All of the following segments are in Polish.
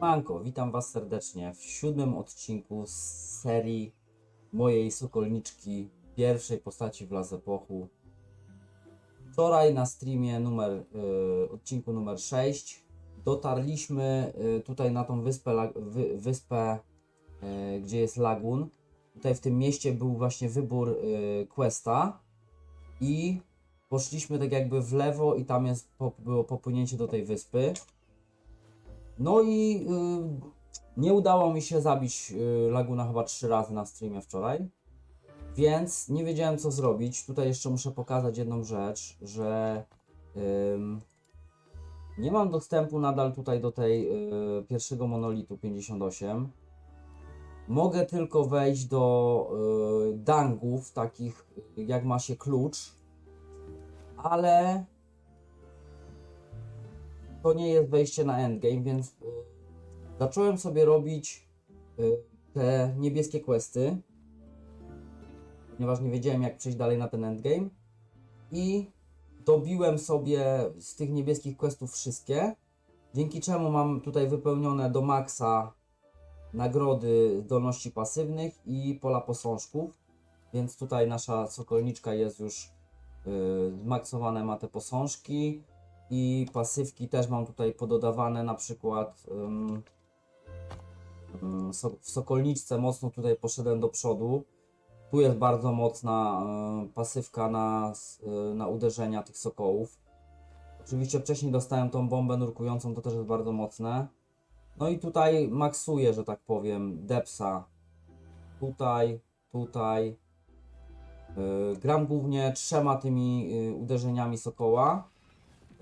Manko, witam Was serdecznie w siódmym odcinku z serii mojej Sokolniczki, pierwszej postaci w Lazepochu. Wczoraj na streamie numer, y, odcinku numer 6 dotarliśmy y, tutaj na tą wyspę, lag- wy, wyspę y, gdzie jest lagun. Tutaj w tym mieście był właśnie wybór y, questa i poszliśmy tak jakby w lewo i tam jest, było popłynięcie do tej wyspy. No i y, nie udało mi się zabić y, Laguna chyba trzy razy na streamie wczoraj. Więc nie wiedziałem co zrobić. Tutaj jeszcze muszę pokazać jedną rzecz, że nie mam dostępu nadal tutaj do tej y, pierwszego monolitu 58. Mogę tylko wejść do y, dangów, takich jak ma się klucz, ale to nie jest wejście na endgame, więc y, zacząłem sobie robić y, te niebieskie questy, ponieważ nie wiedziałem jak przejść dalej na ten endgame. I dobiłem sobie z tych niebieskich questów wszystkie, dzięki czemu mam tutaj wypełnione do maksa nagrody zdolności pasywnych i pola posążków, więc tutaj nasza sokolniczka jest już y, zmaksowane ma te posążki, i pasywki też mam tutaj pododawane, na przykład ym, so, w Sokolniczce mocno tutaj poszedłem do przodu. Tu jest bardzo mocna y, pasywka na, y, na uderzenia tych sokołów. Oczywiście wcześniej dostałem tą bombę nurkującą, to też jest bardzo mocne. No i tutaj maksuję, że tak powiem, depsa. Tutaj, tutaj. Y, gram głównie trzema tymi y, uderzeniami sokoła.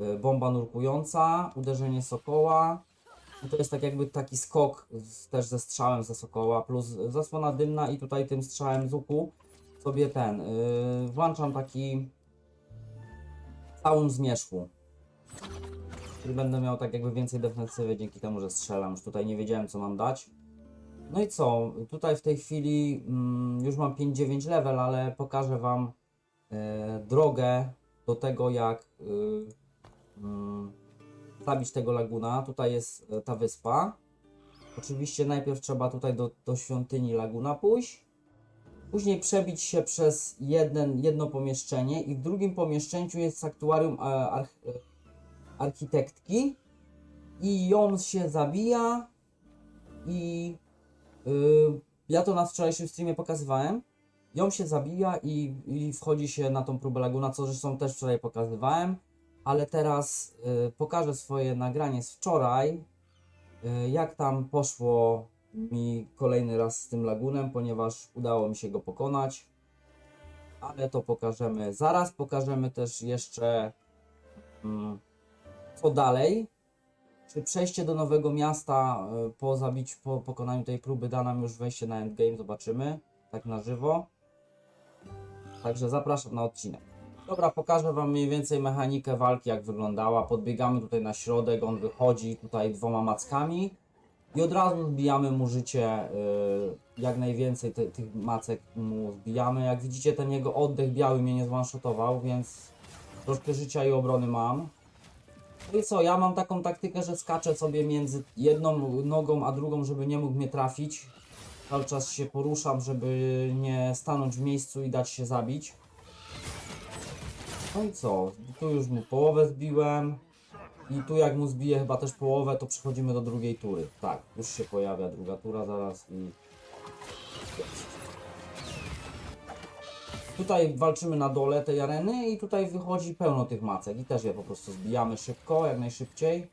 Y, bomba nurkująca, uderzenie sokoła. I to jest tak jakby taki skok z, też ze strzałem ze sokoła, plus zasłona dymna i tutaj tym strzałem z łuku sobie ten, yy, włączam taki całym zmierzchu. Który będę miał tak jakby więcej defensywy dzięki temu, że strzelam. Już tutaj nie wiedziałem co mam dać. No i co? Tutaj w tej chwili mm, już mam 5-9 level, ale pokażę Wam e, drogę do tego jak y, zabić tego laguna. Tutaj jest e, ta wyspa. Oczywiście najpierw trzeba tutaj do, do świątyni laguna pójść. Później przebić się przez jeden, jedno pomieszczenie i w drugim pomieszczeniu jest saktuarium e, arch, e, architektki i ją się zabija i y, ja to na wczorajszym streamie pokazywałem. Ją się zabija i, i wchodzi się na tą próbę laguna, co zresztą też wczoraj pokazywałem ale teraz y, pokażę swoje nagranie z wczoraj, y, jak tam poszło mi kolejny raz z tym lagunem, ponieważ udało mi się go pokonać. Ale to pokażemy zaraz. Pokażemy też jeszcze mm, co dalej. Czy przejście do nowego miasta y, po zabiciu, po pokonaniu tej próby da nam już wejście na endgame, zobaczymy tak na żywo. Także zapraszam na odcinek. Dobra, pokażę Wam mniej więcej mechanikę walki, jak wyglądała. Podbiegamy tutaj na środek, on wychodzi tutaj dwoma mackami i od razu zbijamy mu życie. y, jak najwięcej tych macek mu zbijamy. Jak widzicie, ten jego oddech biały mnie nie zwanshotował, więc troszkę życia i obrony mam. No i co, ja mam taką taktykę, że skaczę sobie między jedną nogą a drugą, żeby nie mógł mnie trafić. Cały czas się poruszam, żeby nie stanąć w miejscu i dać się zabić. No i co? Tu już mu połowę zbiłem. I tu jak mu zbiję chyba też połowę, to przechodzimy do drugiej tury. Tak, już się pojawia druga tura zaraz i... Tutaj walczymy na dole tej areny i tutaj wychodzi pełno tych macek i też je po prostu zbijamy szybko, jak najszybciej.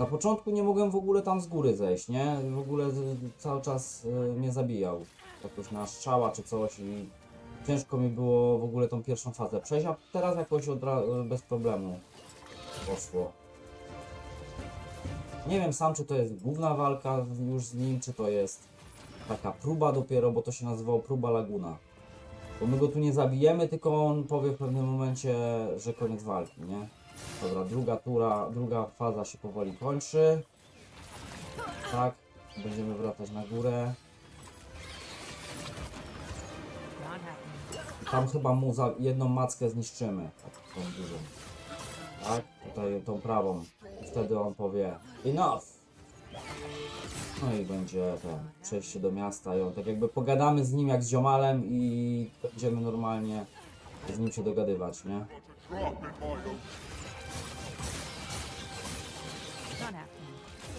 Na początku nie mogłem w ogóle tam z góry zejść, nie? W ogóle z- cały czas y, mnie zabijał. Jakoś na strzała czy coś i ciężko mi było w ogóle tą pierwszą fazę przejść, a teraz jakoś ra- bez problemu poszło. Nie wiem sam, czy to jest główna walka już z nim, czy to jest taka próba dopiero, bo to się nazywało próba Laguna. Bo my go tu nie zabijemy, tylko on powie w pewnym momencie, że koniec walki, nie? Dobra, druga tura, druga faza się powoli kończy. Tak, będziemy wracać na górę. Happening. Tam chyba mu za jedną mackę zniszczymy. Tak, tą dużą. Tak? Tutaj tą prawą. I wtedy on powie enough. No i będzie ten, przejście do miasta i on tak jakby pogadamy z nim jak z ziomalem i będziemy normalnie z nim się dogadywać, nie?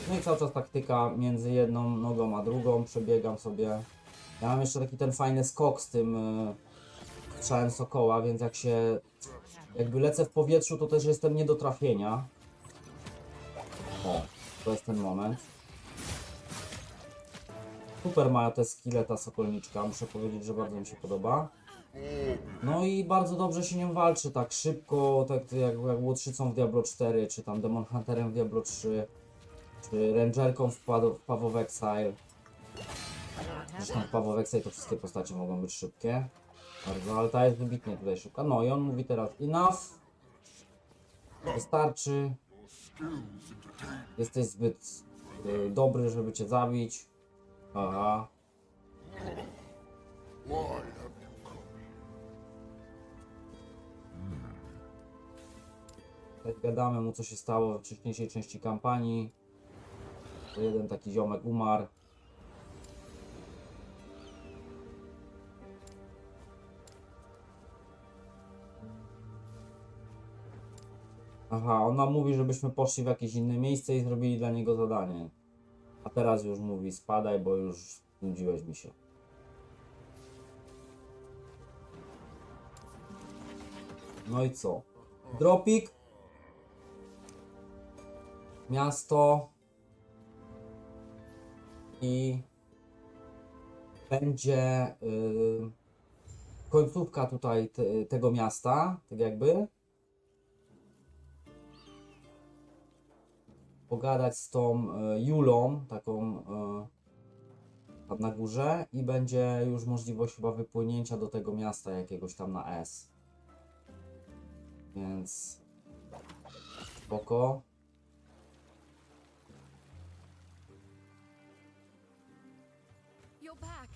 No i cały czas taktyka między jedną nogą a drugą, przebiegam sobie. Ja mam jeszcze taki ten fajny skok z tym y, strzałem sokoła, więc jak się jakby lecę w powietrzu, to też jestem nie do trafienia. O, to jest ten moment. Super ma te skille ta sokolniczka, muszę powiedzieć, że bardzo mi się podoba. No i bardzo dobrze się nią walczy, tak szybko, tak jak, jak Łotrzycą w Diablo 4, czy tam Demon Hunterem w Diablo 3 czy Rangerką w, Pado- w Path of Exile. Zresztą w Path of Exile to wszystkie postacie mogą być szybkie. Bardzo, ale ta jest wybitnie tutaj szybka. No i on mówi teraz enough. Wystarczy. Jesteś zbyt y, dobry, żeby cię zabić. Aha. Tak gadamy mu co się stało w wcześniejszej części kampanii. Jeden taki ziomek umarł. Aha, ona mówi, żebyśmy poszli w jakieś inne miejsce i zrobili dla niego zadanie. A teraz już mówi, spadaj, bo już znudziłeś mi się. No i co? Dropik. Miasto. I będzie y, końcówka tutaj te, tego miasta, tak jakby. Pogadać z tą y, Julą, taką y, tam na górze i będzie już możliwość chyba wypłynięcia do tego miasta jakiegoś tam na S. Więc spoko. You're back.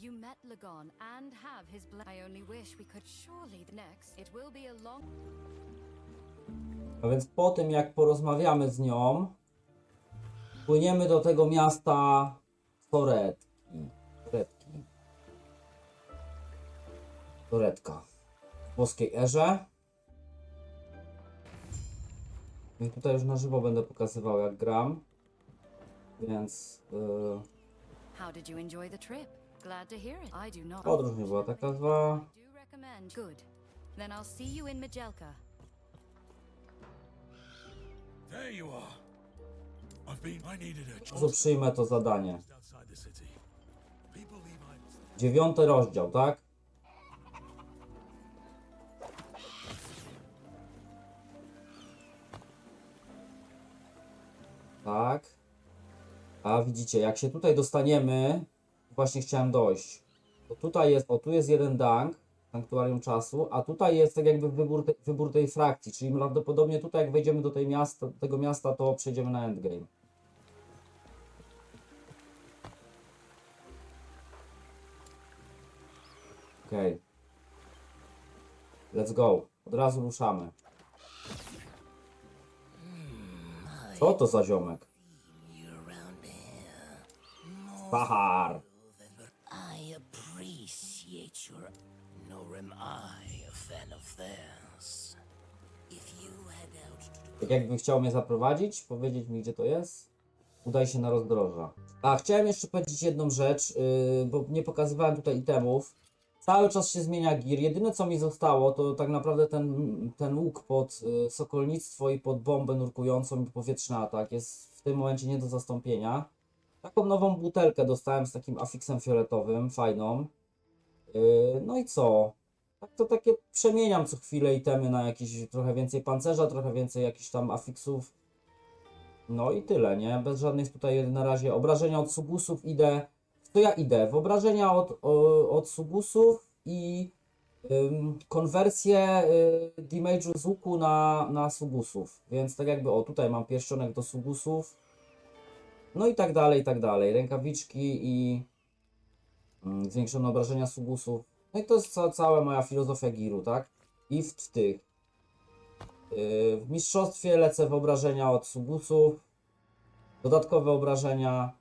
You met Lagon and have his blood. I only wish we could surely the next. It will be a long. A więc po tym jak porozmawiamy z nią, płyniemy do tego miasta Toretki. Toretki. Toretka. W włoskiej erze. I tutaj już na żywo będę pokazywał jak gram. Więc yy, How did you enjoy the trip? Glad to hear it. I do not. podróż nie była taka zła. I do recommend. Good. Then I'll see you in Majelka. There you are. I've been. I needed a Po prostu przyjmę to zadanie. just outside the city. People leave I. Dziewiąty rozdział, tak? Tak. A widzicie, jak się tutaj dostaniemy, właśnie chciałem dojść. To tutaj jest, o tu jest jeden dank, sanktuarium czasu, a tutaj jest tak jakby wybór, te, wybór tej frakcji, czyli prawdopodobnie tutaj jak wejdziemy do tej miasta, tego miasta, to przejdziemy na endgame. Okej. Let's go. Od razu ruszamy. Co to za ziomek? Sahar. I appreciate your. Nor am I a fan of theirs. If you head out to Tak jakby chciał mnie zaprowadzić, powiedzieć mi gdzie to jest, udaj się na rozdroża. A chciałem jeszcze powiedzieć jedną rzecz, yy, bo nie pokazywałem tutaj itemów. Cały czas się zmienia gir. Jedyne co mi zostało, to tak naprawdę ten, ten łuk pod y, sokolnictwo i pod bombę nurkującą i powietrzny atak jest w tym momencie nie do zastąpienia. Taką nową butelkę dostałem z takim afiksem fioletowym, fajną. Yy, no i co? Tak to takie przemieniam co chwilę itemy na jakieś trochę więcej pancerza, trochę więcej jakichś tam afiksów. No i tyle, nie? Bez żadnych tutaj na razie obrażenia od subusów idę. To ja idę? W obrażenia od, od subusów i ym, konwersję y, damage'u z łuku na, na subusów. Więc tak jakby, o tutaj mam pierścionek do subusów. No i tak dalej, i tak dalej. Rękawiczki i mm, zwiększone obrażenia subusów. No i to jest ca cała moja filozofia giru, tak? I w, tych. Yy, w mistrzostwie lecę w obrażenia od subusów. Dodatkowe obrażenia.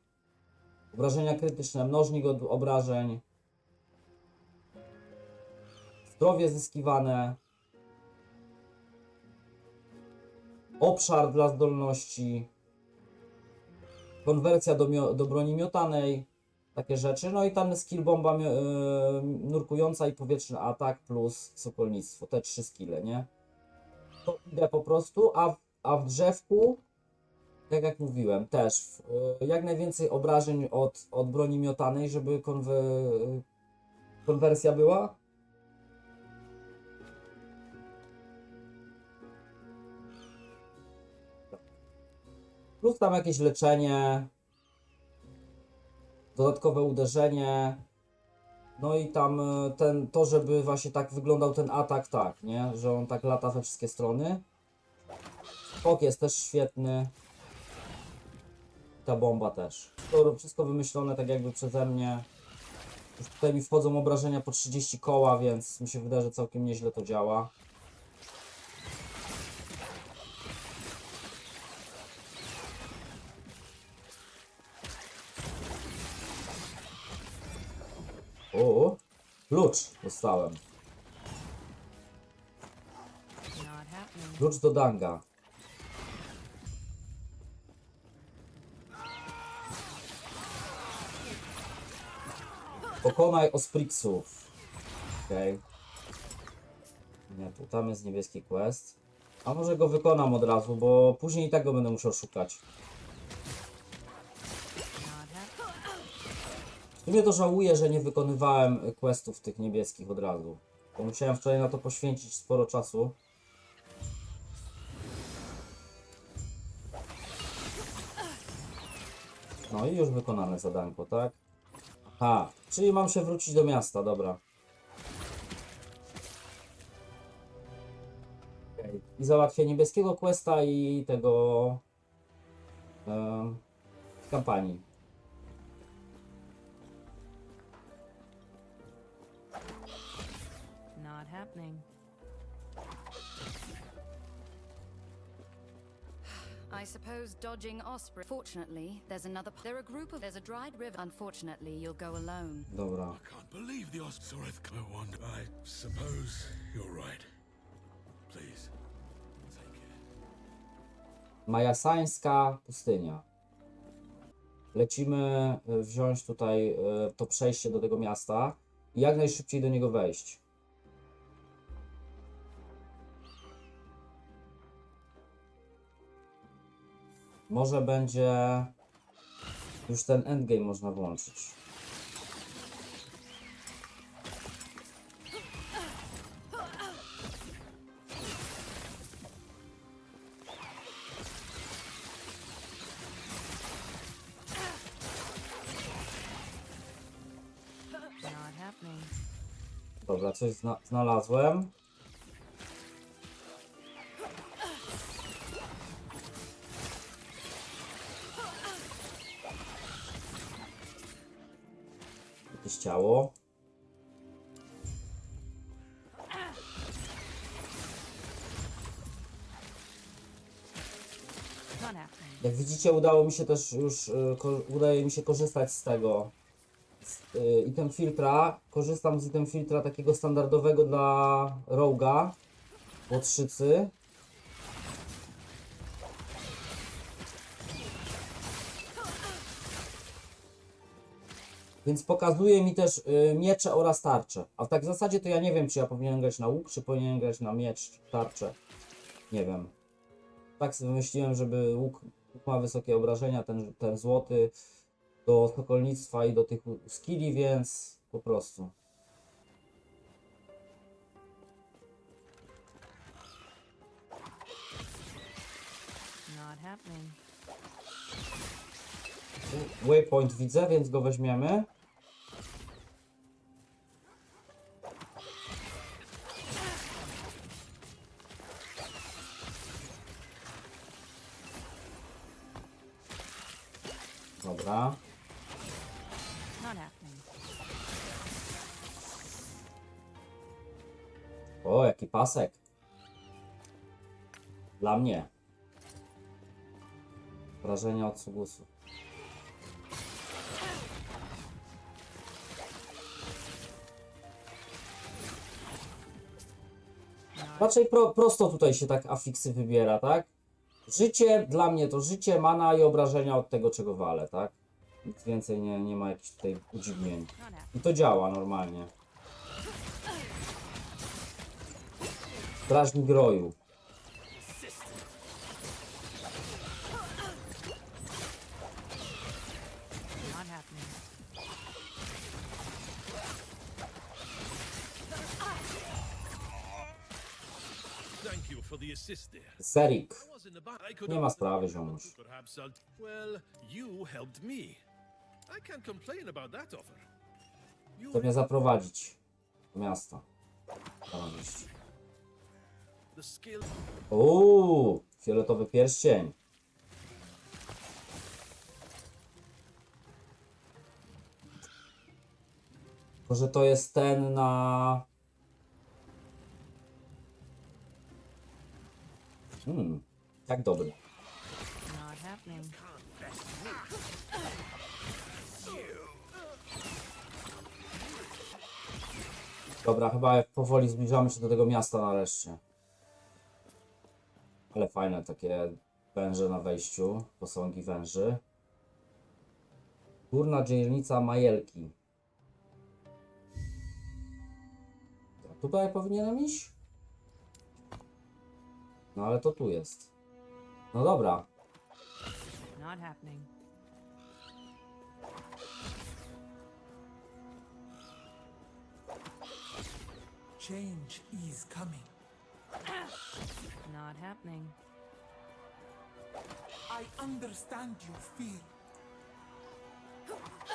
Obrażenia krytyczne, mnożnik od obrażeń. Zdrowie zyskiwane. Obszar dla zdolności. Konwersja do, do broni miotanej. Takie rzeczy. No i tam skill bomba yy, nurkująca i powietrzny atak plus sokolnictwo. Te trzy skille, nie? To idę po prostu, a a w drzewku, tak jak mówiłem, też yy, jak najwięcej obrażeń od, od broni miotanej, żeby konwe, konwersja była. Plus tam jakieś leczenie, dodatkowe uderzenie. No i tam e, ten, to, żeby właśnie tak wyglądał ten atak, tak, nie? Że on tak lata we wszystkie strony. Skok jest też świetny. Ta bomba też. To wszystko wymyślone tak jakby przeze mnie. Już tutaj mi wchodzą obrażenia po 30 koła, więc mi się wydaje, że całkiem nieźle to działa. O, klucz dostałem. Klucz do Danga. Pokonaj Osprixów. Okej. Nie, tu tam jest niebieski quest. A może go wykonam od razu, bo później i tak go będę musiał szukać. Sumie to żałuję, że nie wykonywałem questów tych niebieskich od razu. Bo musiałem wczoraj na to poświęcić sporo czasu. No i już wykonane zadanko, tak? Aha, czyli mam się wrócić do miasta, dobra. I załatwię niebieskiego questa i tego... em, kampanii. Happening. I suppose dodging Osprey. Fortunately, there's another. There are a group of. There's a dried river. Unfortunately, you'll go alone. Dobra. I can't believe the Osoreth no wonder. I suppose you're right. Please, take care. Majasańska pustynia. Lecimy y, wziąć tutaj y, to przejście do tego miasta i jak najszybciej do niego wejść. Może będzie już ten endgame można włączyć. Dobra, coś zna znalazłem. Widzicie, udało mi się też już, ko- udaje mi się korzystać z tego, z y, item filtra. Korzystam z item filtra takiego standardowego dla Roga, łotrzycy. Więc pokazuje mi też y, miecze oraz tarcze. A tak w zasadzie to ja nie wiem, czy ja powinienem grać na łuk, czy powinienem grać na miecz, tarczę. Nie wiem. Tak sobie wymyśliłem, żeby łuk ma wysokie obrażenia, ten, ten złoty do sokolnictwa i do tych skilli, więc po prostu. Waypoint widzę, więc go weźmiemy. Dobra. Happening. jaki pasek. Dla mnie. Wrażenia od Sugusu. Raczej pro, prosto tutaj się tak afiksy wybiera, tak? Życie, dla mnie to życie, mana i obrażenia od tego, czego walę, tak? Nic więcej nie, nie ma jakichś tutaj udziwnień. I to działa normalnie. Strażnik Roju. Complain about that offer. You Chce mnie zaprowadzić do miasta. Uuu, fioletowy pierścień. Tylko, że to jest ten na... Hmm, tak dobry. Dobra, chyba powoli zbliżamy się do tego miasta nareszcie. Ale fajne takie węże na wejściu, posągi węży. Górna dzielnica Majelki. To Tutaj powinienem iść? No ale to tu jest. No dobra, Not happening. Change is coming. Not happening. I understand your fear.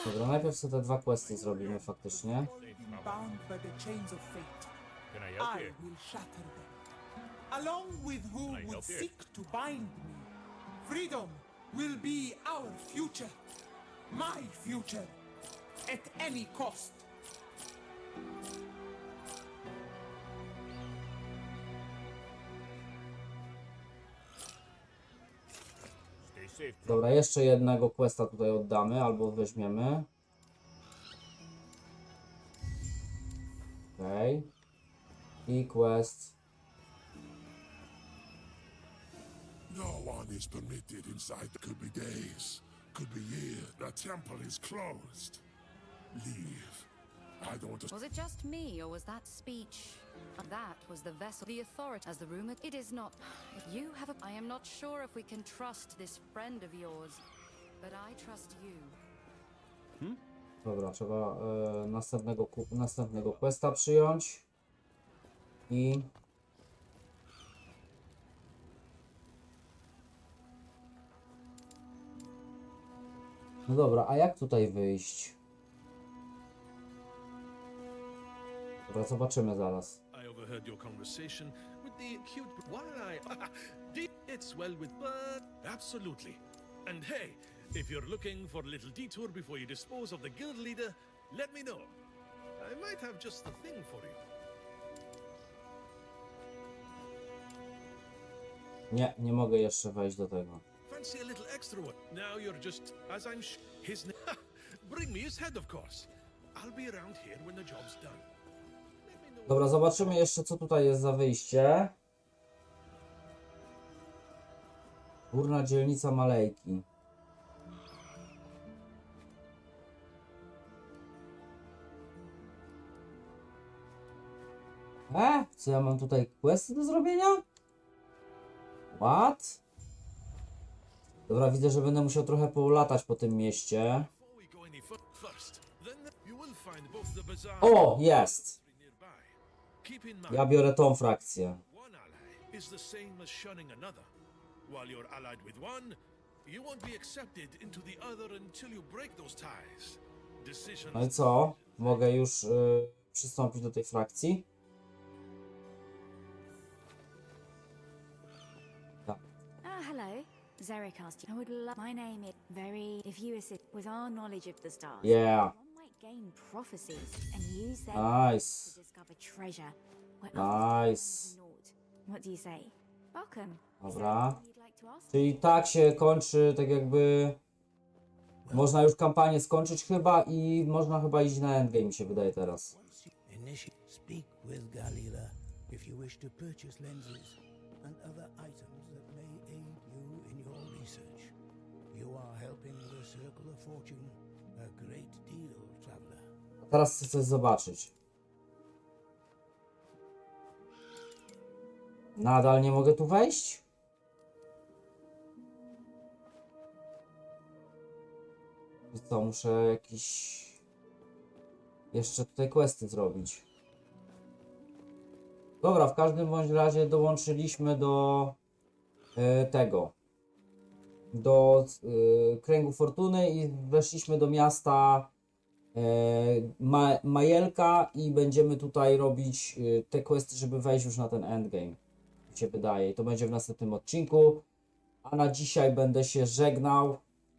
dobra, najpierw sobie te dwa questy zrobimy faktycznie. Bound by the chains of fate. Can I help I you? will shatter them. Along with who would seek to bind me. Freedom will be our future. My future. At any cost. Dobra, jeszcze jednego questa tutaj oddamy, albo weźmiemy. Okej. I quest. Is permitted inside. Could be days, could be years. The temple is closed. Leave. I don't want to. Was it just me, or was that speech? That was the vessel, the authority, as the rumor. It is not. If you have a. I am not sure if we can trust this friend of yours, but I trust you. Hmm? Dobra, trzeba e, następnego, ku- następnego questa przyjąć. I. No dobra, a jak tutaj wyjść? Dobra, zobaczymy zaraz. I overheard your conversation with the cute. While I. Did- it's well with. But. Absolutely. And hey, if you're looking for a little detour before you dispose of the guild leader, let me know. I might have just the thing for you. Nie, nie mogę jeszcze wejść do tego. Fancy a little extra one. Now you're just. As I'm. Sh- his name. Bring me his head, of course. I'll be around here when the job's done. Dobra, zobaczymy jeszcze, co tutaj jest za wyjście. Górna dzielnica Malejki. E? Co ja mam tutaj questy do zrobienia? What? Dobra, widzę, że będę musiał trochę polatać po tym mieście. O, jest! Ja biorę tą frakcję. No i co? Mogę już y, przystąpić do tej frakcji? Tak. Ah, hello. Zericast. I would love. My name is very. If you assist with our knowledge of the stars, Yeah. one might gain prophecies and use them Nice. to discover treasure. Nice. What do you say? Welcome. Dobra. Czyli tak się kończy, tak jakby... Można już kampanię skończyć chyba i można chyba iść na endgame, mi się wydaje teraz. Speak with Galila if you wish to purchase lenses and other items teraz chcę coś zobaczyć. Nadal nie mogę tu wejść? I co, muszę jakiś... Jeszcze tutaj questy zrobić. Dobra, w każdym bądź razie dołączyliśmy do e, tego. Do e, kręgu fortuny i weszliśmy do miasta e, Ma Majelka i będziemy tutaj robić e, te questy, żeby wejść już na ten endgame. Mi się wydaje. I to będzie w następnym odcinku. A na dzisiaj będę się żegnał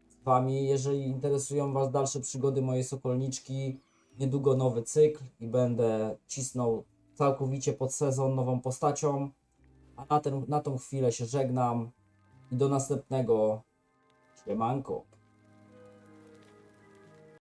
z Wami. Jeżeli interesują Was dalsze przygody mojej sokolniczki, niedługo nowy cykl i będę cisnął całkowicie pod sezon nową postacią. A na, ten, na tą chwilę się żegnam i do następnego. Siemanko.